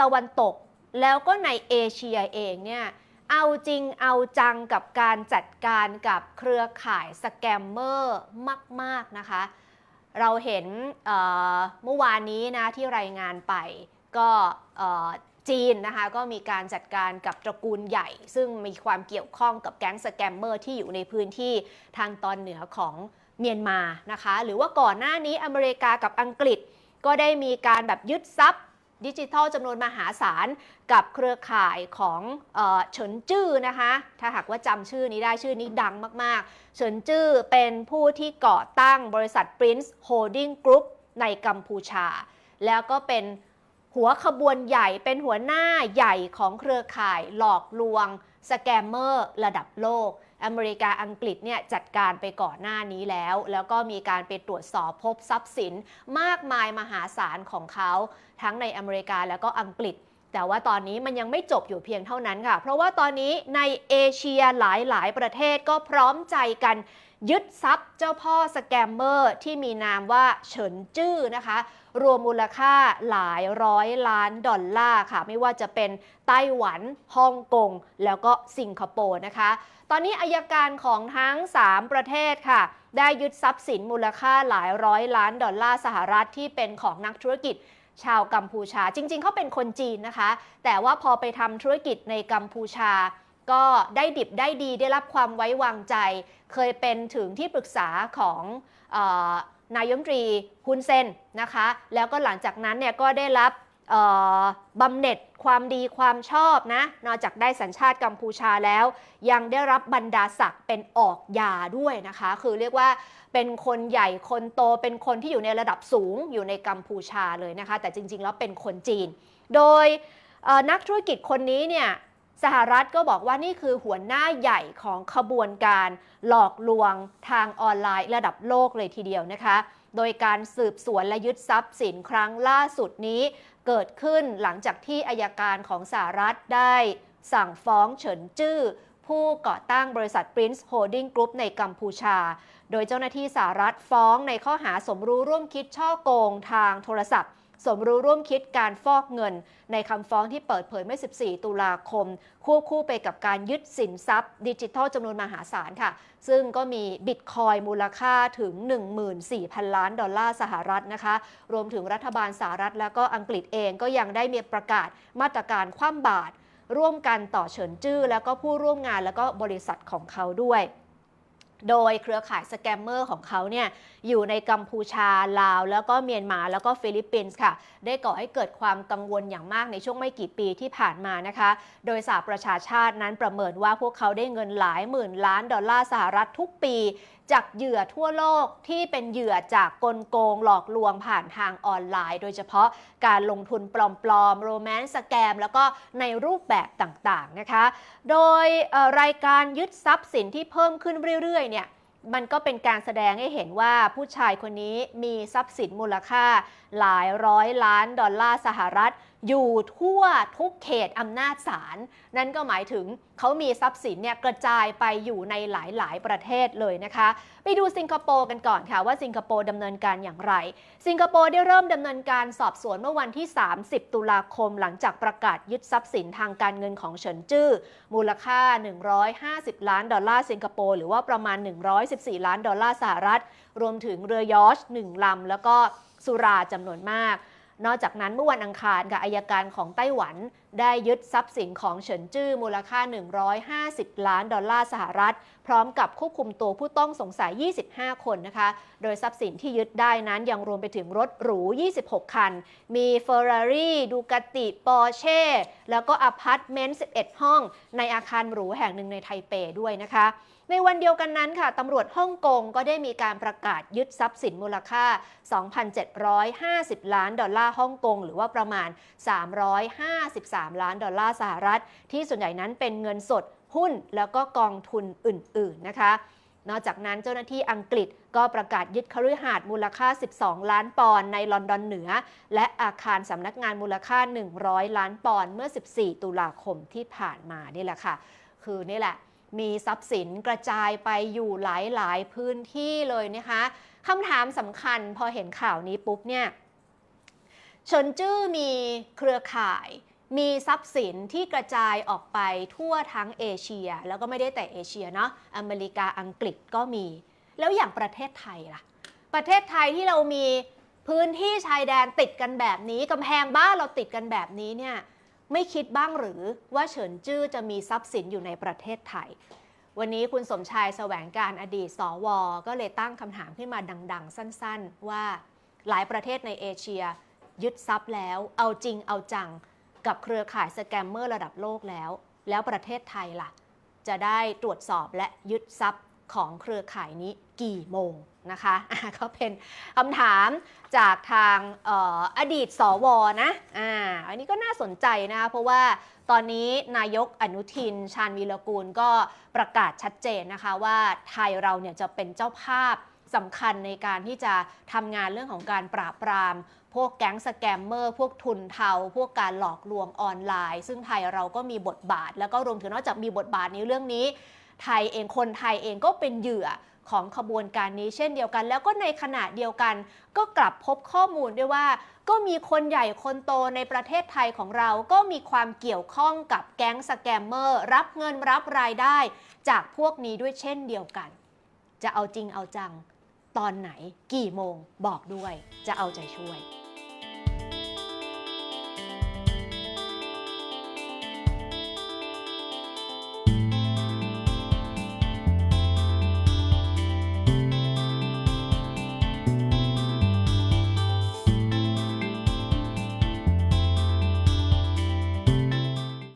ตะวันตก แล้วก็ในเอเชียเองเนี่ยเอาจริงเอาจังกับการจัดการกับเครือข่ายสแกมเมอร์มาก ๆ นะคะ เราเห็นเมื่อวานนี้นะที่รายงานไปก็จีนนะคะก็มีการจัดการกับตระกูลใหญ่ ซึ่งมีความเกี่ยวข้องกับแก๊งสแกมเมอร์ที่อยู่ในพื้นที่ทางตอนเหนือของเมียนมานะคะ หรือว่าก่อนหน้านี้อเมริกากับอังกฤษก็ได้มีการแบบยึดทรัพย์ ดิจิทัลจำนวนมหาศาลกับเครือข่ายของเฉินจื้อนะคะ ถ้าหากว่าจำชื่อนี้ได้ชื่อนี้ดังมากๆ เฉินจื้อเป็นผู้ที่ก่อตั้งบริษัท Prince Holding Group ในกัมพูชา แล้วก็เป็นหัวขบวนใหญ่เป็นหัวหน้าใหญ่ของเครือข่ายหลอกลวง สแกมเมอร์ระดับโลก อเมริกาอังกฤษเนี่ยจัดการไปก่อนหน้านี้แล้ว แล้วก็มีการไปตรวจสอบพบทรัพย์สินมากมายมหาศาลของเขาทั้งในอเมริกาแล้วก็อังกฤษ แต่ว่าตอนนี้มันยังไม่จบอยู่เพียงเท่านั้นค่ะ เพราะว่าตอนนี้ในเอเชียหลายๆ ประเทศก็พร้อมใจกันยึดทรัพย์เจ้าพ่อสแกมเมอร์ที่มีนามว่าเฉินจื้อนะคะ รวมมูลค่าหลายร้อยล้านดอลลาร์ค่ะ ไม่ว่าจะเป็นไต้หวันฮ่องกง แล้วก็สิงคโปร์นะคะ ตอนนี้อายการของทั้ง 3 ประเทศค่ะ ได้ยึดทรัพย์สินมูลค่าหลายร้อยล้านดอลลาร์สหรัฐที่เป็นของนักธุรกิจชาวกัมพูชา จริง ๆ เขาเป็นคนจีนนะคะ แต่ว่าพอไปทำธุรกิจในกัมพูชา ก็ได้ดิบได้ดีได้รับความไว้วางใจ เคยเป็นถึงที่ปรึกษาของ นายมตรีฮุนเซนนะคะ แล้วก็หลังจากนั้นเนี่ยก็ได้รับบำเหน็จความดีความชอบนะ นอกจากได้สัญชาติกัมพูชาแล้ว ยังได้รับบรรดาศักดิ์เป็นออกยาด้วยนะคะ คือเรียกว่าเป็นคนใหญ่คนโตเป็นคนที่อยู่ในระดับสูงอยู่ในกัมพูชาเลยนะคะ แต่จริงๆแล้วเป็นคนจีน โดยนักธุรกิจคนนี้เนี่ย สหรัฐก็บอกว่านี่คือหัวหน้าใหญ่ของขบวนการหลอกลวงทางออนไลน์ระดับโลกเลยทีเดียวนะคะ โดยการสืบสวนและยึดทรัพย์สินครั้งล่าสุดนี้เกิดขึ้นหลังจากที่อายการของสหรัฐได้สั่งฟ้องเฉินจื้อผู้ก่อตั้งบริษัท Prince Holding Group ในกัมพูชา โดยเจ้าหน้าที่สหรัฐฟ้องในข้อหาสมรู้ร่วมคิดช่อโกงทางโทรศัพท์ สมรู้ร่วมคิดการฟอกเงิน ในคำฟ้องที่เปิดเผยเมื่อ 14 ตุลาคม ควบคู่ไปกับการยึดสินทรัพย์ ดิจิทัลจำนวนมหาศาลค่ะ ซึ่งก็มีบิตคอยมูลค่าถึง 14,000 ล้านดอลลาร์สหรัฐนะคะ รวมถึงรัฐบาลสหรัฐ และก็อังกฤษเองก็ยังได้มีประกาศมาตรการคว่ำบาตรร่วมกันต่อเฉินจื้อ แล้วก็ผู้ร่วมงานแล้วก็บริษัทของเขาด้วย โดยเครือข่ายสแกมเมอร์ของเขาเนี่ยอยู่ในกัมพูชาลาว แล้วก็เมียนมาแล้วก็ฟิลิปปินส์ค่ะ ได้ก่อให้เกิดความกังวลอย่างมากในช่วงไม่กี่ปีที่ผ่านมานะคะ โดยสหประชาชาตินั้นประเมินว่าพวกเขาได้เงินหลายหมื่นล้านดอลลาร์สหรัฐทุกปีจากเหยื่อทั่วโลกที่เป็นเหยื่อจากกลโกงหลอกลวงผ่านทางออนไลน์ โดยเฉพาะการลงทุนปลอมๆโรแมนต์สแกม แล้วก็ในรูปแบบต่างๆนะคะ โดยรายการยึดทรัพย์สินที่เพิ่มขึ้นเรื่อยๆเนี่ยมันก็เป็นการแสดงให้เห็นว่าผู้ชายคนนี้มีทรัพย์สินมูลค่าหลายร้อยล้านดอลลาร์สหรัฐ อยู่ทั่วทุกเขตอำนาจศาลนั่นก็หมายถึงเขามีทรัพย์สินเนี่ยกระจายไปอยู่ในหลายๆ ประเทศเลยนะคะ ไปดูสิงคโปร์กันก่อนค่ะว่าสิงคโปร์ดำเนินการอย่างไร สิงคโปร์ได้เริ่มดำเนินการสอบสวนเมื่อวันที่ 30 ตุลาคมหลังจากประกาศยึดทรัพย์สินทางการเงินของเฉินจื้อมูลค่า 150 ล้านดอลลาร์สิงคโปร์หรือว่าประมาณ 114 ล้านดอลลาร์สหรัฐ รวมถึงเรือยอชหนึ่งลำแล้วก็สุราจำนวนมาก นอกจากนั้นเมื่อวันอังคารค่ะอายการของไต้หวัน ได้ยึดทรัพย์สินของเฉินจื้อมูลค่า 150 ล้านดอลลาร์สหรัฐ พร้อมกับควบคุมตัวผู้ต้องสงสัย 25 คนนะคะ โดยทรัพย์สินที่ยึดได้นั้นยังรวมไปถึงรถหรู 26 คัน มี Ferrari ดูกาติปอร์เช่แล้วก็อพาร์ตเมนต์ 11 ห้อง ในอาคารหรูแห่งหนึ่งในไทเปด้วยนะคะ ในวันเดียวกันนั้นค่ะตำรวจฮ่องกงก็ได้มีการประกาศยึดทรัพย์สินมูลค่า 2,750 ล้านดอลลาร์ฮ่องกงหรือว่าประมาณ 353 ล้านดอลลาร์สหรัฐ ที่ส่วนใหญ่นั้นเป็นเงินสดหุ้นแล้วก็กองทุนอื่น ๆ นะคะ นอกจากนั้นเจ้าหน้าที่อังกฤษก็ประกาศยึดคฤหาสน์มูลค่า 12 ล้านปอนด์ในลอนดอนเหนือ และอาคารสำนักงานมูลค่า 100 ล้านปอนด์เมื่อ 14 ตุลาคมที่ผ่านมานี่แหละค่ะ คือนี่แหละ มีทรัพย์สินกระจายไปอยู่หลายๆ พื้นที่เลยนะคะคำถามสำคัญพอเห็นข่าวนี้ปุ๊บเนี่ยเฉินจื้อมีเครือข่าย มีทรัพย์สินที่กระจายออกไปทั่วทั้งเอเชีย แล้วก็ไม่ได้แต่เอเชียเนาะอเมริกาอังกฤษก็มี แล้วอย่างประเทศไทยล่ะ ประเทศไทยที่เรามีพื้นที่ชายแดนติดกันแบบนี้กำแพงบ้านเราติดกันแบบนี้เนี่ย ไม่คิดบ้างหรือว่าเฉินจื้อจะมีทรัพย์สินอยู่ในประเทศไทย วันนี้คุณสมชายแสวงการอดีตสว ก็เลยตั้งคำถามขึ้นมาดัง ๆ สั้น ๆ ว่าหลายประเทศในเอเชีย ยึดทรัพย์แล้ว เอาจริงเอาจัง กับเครือข่ายสแกมเมอร์ระดับโลกแล้ว แล้วประเทศไทยล่ะ จะได้ตรวจสอบและยึดทรัพย์ของเครือข่ายนี้กี่โมง นะคะก็เป็นคำถามจากทางอออดีตสวนะอ่าอันนี้ก็น่าสนใจนะคะเพราะว่าตอนนี้นายกอนุทิน ชาญวีรกูลก็ประกาศชัดเจนนะคะว่าไทยเราเนี่ยจะเป็นเจ้าภาพสำคัญในการที่จะทำงานเรื่องของการปราบปราม พวกแก๊งสแกมเมอร์ พวกทุนเทา พวกการหลอกลวงออนไลน์ ซึ่งไทยเราก็มีบทบาท แล้วก็รวมถึงนอกจากมีบทบาทในเรื่องนี้ ไทยเองคนไทยเองก็เป็นเหยื่อ ของขบวนการนี้เช่นเดียวกัน แล้วก็ในขณะเดียวกัน ก็กลับพบข้อมูลด้วยว่า ก็มีคนใหญ่คนโตในประเทศไทยของเรา ก็มีความเกี่ยวข้องกับแก๊งสแกมเมอร์รับเงินรับรายได้ จากพวกนี้ด้วยเช่นเดียวกัน จะเอาจริงเอาจัง ตอนไหนกี่โมงบอกด้วย จะเอาใจช่วย